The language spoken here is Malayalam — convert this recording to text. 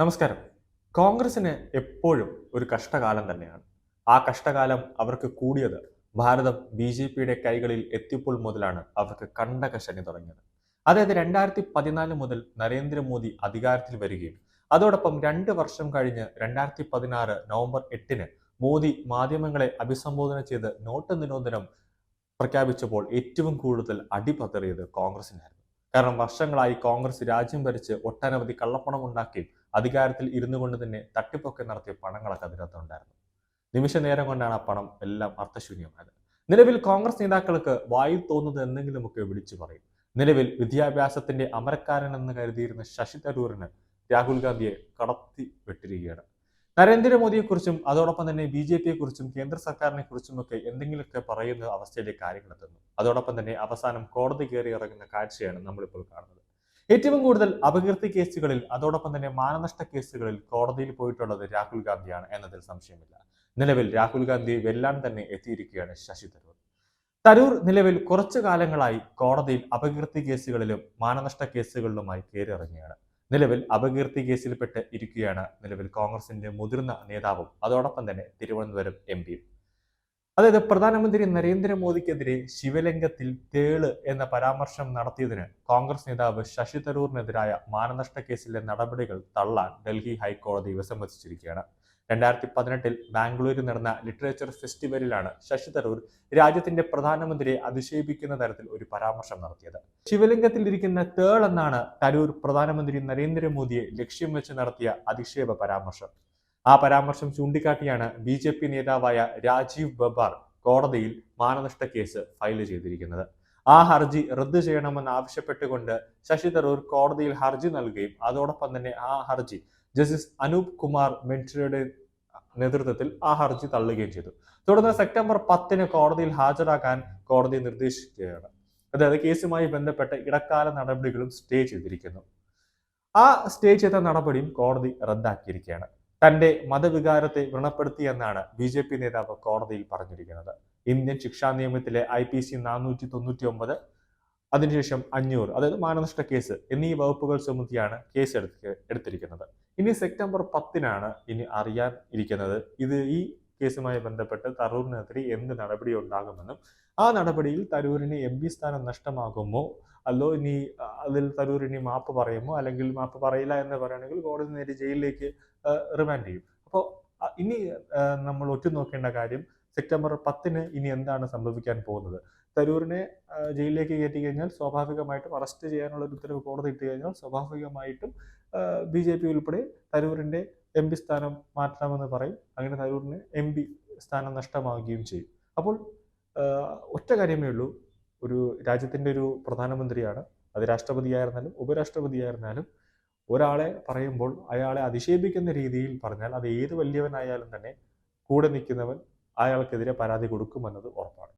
നമസ്കാരം. കോൺഗ്രസിന് എപ്പോഴും ഒരു കഷ്ടകാലം തന്നെയാണ്. ആ കഷ്ടകാലം അവർക്ക് കൂടിയത് ഭാരതം ബി ജെ പിയുടെ കൈകളിൽ എത്തിയപ്പോൾ മുതലാണ് അവർക്ക് കണ്ടകശനി തുടങ്ങിയത്. അതായത് രണ്ടായിരത്തി പതിനാല് മുതൽ നരേന്ദ്രമോദി അധികാരത്തിൽ വരികയും അതോടൊപ്പം രണ്ട് വർഷം കഴിഞ്ഞ് രണ്ടായിരത്തി പതിനാറ് നവംബർ എട്ടിന് മോദി മാധ്യമങ്ങളെ അഭിസംബോധന ചെയ്ത് നോട്ട് നിരോധനം പ്രഖ്യാപിച്ചപ്പോൾ ഏറ്റവും കൂടുതൽ അടിപതറിയത് കോൺഗ്രസിനായിരുന്നു കാരണം വർഷങ്ങളായി കോൺഗ്രസ് രാജ്യം ഭരിച്ച് ഒട്ടനവധി കള്ളപ്പണം ഉണ്ടാക്കി അധികാരത്തിൽ ഇരുന്നു കൊണ്ട് തന്നെ തട്ടിപ്പൊക്കെ നടത്തിയ പണങ്ങളൊക്കെ അതിനകത്തുണ്ടായിരുന്നു നിമിഷ നേരം കൊണ്ടാണ് ആ പണം എല്ലാം അർത്ഥശൂന്യമായത്. നിലവിൽ കോൺഗ്രസ് നേതാക്കൾക്ക് വായിൽ തോന്നുന്നത് എന്തെങ്കിലുമൊക്കെ വിളിച്ചു പറയും. നിലവിൽ വിദ്യാഭ്യാസത്തിന്റെ അമരക്കാരൻ എന്ന് കരുതിയിരുന്ന ശശി തരൂരിന് രാഹുൽ ഗാന്ധിയെ കടത്തി വിട്ടിരിക്കുകയാണ്. നരേന്ദ്രമോദിയെക്കുറിച്ചും അതോടൊപ്പം തന്നെ ബി ജെ പിയെ കുറിച്ചും കേന്ദ്ര സർക്കാരിനെ കുറിച്ചുമൊക്കെ എന്തെങ്കിലുമൊക്കെ പറയുന്ന അവസ്ഥയിലേക്ക് കാര്യങ്ങൾ എത്തുന്നു അതോടൊപ്പം തന്നെ അവസാനം കോടതി കയറി ഇറങ്ങുന്ന കാഴ്ചയാണ് നമ്മളിപ്പോൾ കാണുന്നത്. ഏറ്റവും കൂടുതൽ അപകീർത്തി കേസുകളിൽ അതോടൊപ്പം തന്നെ മാനനഷ്ട കേസുകളിൽ കോടതിയിൽ പോയിട്ടുള്ളത് രാഹുൽ ഗാന്ധിയാണ് എന്നതിൽ സംശയമില്ല. നിലവിൽ രാഹുൽ ഗാന്ധി വെല്ലാൻ തന്നെ എത്തിയിരിക്കുകയാണ് ശശി തരൂർ. തരൂർ നിലവിൽ കുറച്ചു കാലങ്ങളായി കോടതിയിൽ അപകീർത്തി കേസുകളിലും മാനനഷ്ട കേസുകളിലുമായി കയറിയിറങ്ങിയാണ് നിലവിൽ അപകീർത്തി കേസിൽപ്പെട്ട് ഇരിക്കുകയാണ് നിലവിൽ കോൺഗ്രസിന്റെ മുതിർന്ന നേതാവും. അതോടൊപ്പം തന്നെ തിരുവനന്തപുരം എം പിയും. അതായത് പ്രധാനമന്ത്രി നരേന്ദ്രമോദിക്കെതിരെ ശിവലിംഗത്തിൽ തേൾ എന്ന പരാമർശം നടത്തിയതിന് കോൺഗ്രസ് നേതാവ് ശശി തരൂറിനെതിരായ മാനനഷ്ട കേസിലെ നടപടികൾ തള്ളാൻ ഡൽഹി ഹൈക്കോടതി വിസമ്മതിച്ചിരിക്കുകയാണ്. രണ്ടായിരത്തി പതിനെട്ടിൽ ബാംഗ്ലൂരിൽ നടന്ന ലിറ്ററേച്ചർ ഫെസ്റ്റിവലിലാണ് ശശി തരൂർ രാജ്യത്തിന്റെ പ്രധാനമന്ത്രിയെ അധിക്ഷേപിക്കുന്ന തരത്തിൽ ഒരു പരാമർശം നടത്തിയത്. ശിവലിംഗത്തിൽ ഇരിക്കുന്ന തേൾ എന്നാണ് തരൂർ പ്രധാനമന്ത്രി നരേന്ദ്രമോദിയെ ലക്ഷ്യം വെച്ച് നടത്തിയ അധിക്ഷേപ പരാമർശം. ആ പരാമർശം ചൂണ്ടിക്കാട്ടിയാണ് ബി ജെ പി നേതാവായ രാജീവ് ബബാർ കോടതിയിൽ മാനനഷ്ട കേസ് ഫയൽ ചെയ്തിരിക്കുന്നത്. ആ ഹർജി റദ്ദു ചെയ്യണമെന്ന് ആവശ്യപ്പെട്ടുകൊണ്ട് ശശി തരൂർ കോടതിയിൽ ഹർജി നൽകുകയും അതോടൊപ്പം തന്നെ ആ ഹർജി ജസ്റ്റിസ് അനൂപ് കുമാർ മെൻട്രിയുടെ നേതൃത്വത്തിൽ ആ ഹർജി തള്ളുകയും ചെയ്തു. തുടർന്ന് സെപ്റ്റംബർ പത്തിന് കോടതിയിൽ ഹാജരാക്കാൻ കോടതി നിർദ്ദേശിക്കുകയാണ്. അതായത് കേസുമായി ബന്ധപ്പെട്ട ഇടക്കാല നടപടികളും സ്റ്റേ ചെയ്തിരിക്കുന്നു. ആ സ്റ്റേ ചെയ്ത നടപടിയും കോടതി റദ്ദാക്കിയിരിക്കുകയാണ്. തന്റെ മതവികാരത്തെ വ്രണപ്പെടുത്തി എന്നാണ് ബി ജെ പി നേതാവ് കോടതിയിൽ പറഞ്ഞിരിക്കുന്നത്. ഇന്ത്യൻ ശിക്ഷാ നിയമത്തിലെ ഐ പി സി നാനൂറ്റി തൊണ്ണൂറ്റി ഒമ്പത് അതിനുശേഷം അഞ്ഞൂറ് അതായത് മാനനഷ്ട കേസ് എന്നീ വകുപ്പുകൾ ചുമത്തിയാണ് കേസ് എടുത്ത് എടുത്തിരിക്കുന്നത്. ഇനി സെപ്റ്റംബർ പത്തിനാണ് ഇനി അറിയാൻ ഇരിക്കുന്നത്. ഇത് ഈ കേസുമായി ബന്ധപ്പെട്ട് തരൂരിനെതിരെ എന്ത് നടപടി ഉണ്ടാകുമെന്നും ആ നടപടിയിൽ തരൂരിന് എം പി സ്ഥാനം നഷ്ടമാകുമോ? അല്ലോ ഇനി അതിൽ തരൂർ ഇനി മാപ്പ് പറയുമോ? അല്ലെങ്കിൽ മാപ്പ് പറയില്ല എന്ന് പറയുകയാണെങ്കിൽ കോടതി നേരെ ജയിലിലേക്ക് റിമാൻഡ് ചെയ്യും. അപ്പോൾ ഇനി നമ്മൾ ഒറ്റ നോക്കേണ്ട കാര്യം സെപ്റ്റംബർ പത്തിന് ഇനി എന്താണ് സംഭവിക്കാൻ പോകുന്നത്? തരൂരിനെ ജയിലിലേക്ക് കയറ്റി കഴിഞ്ഞാൽ സ്വാഭാവികമായിട്ടും അറസ്റ്റ് ചെയ്യാനുള്ള ഒരു ഉത്തരവ് കോടതി ഇട്ട് കഴിഞ്ഞാൽ സ്വാഭാവികമായിട്ടും ബി ജെ പി ഉൾപ്പെടെ തരൂരിന്റെ എം പി സ്ഥാനം മാറ്റണമെന്ന് പറയും. അങ്ങനെ തരൂരിന് എം പി സ്ഥാനം നഷ്ടമാവുകയും ചെയ്യും. അപ്പോൾ ഒറ്റ കാര്യമേ ഉള്ളൂ. ഒരു രാജ്യത്തിന്റെ ഒരു പ്രധാനമന്ത്രിയാണ്. അത് രാഷ്ട്രപതിയായിരുന്നാലും ഉപരാഷ്ട്രപതിയായിരുന്നാലും ഒരാളെ പറയുമ്പോൾ അയാളെ അധിക്ഷേപിക്കുന്ന രീതിയിൽ പറഞ്ഞാൽ അത് ഏത് വലിയവനായാലും തന്നെ കൂടെ നിൽക്കുന്നവൻ അയാൾക്കെതിരെ പരാതി കൊടുക്കുമെന്നത് ഉറപ്പാണ്.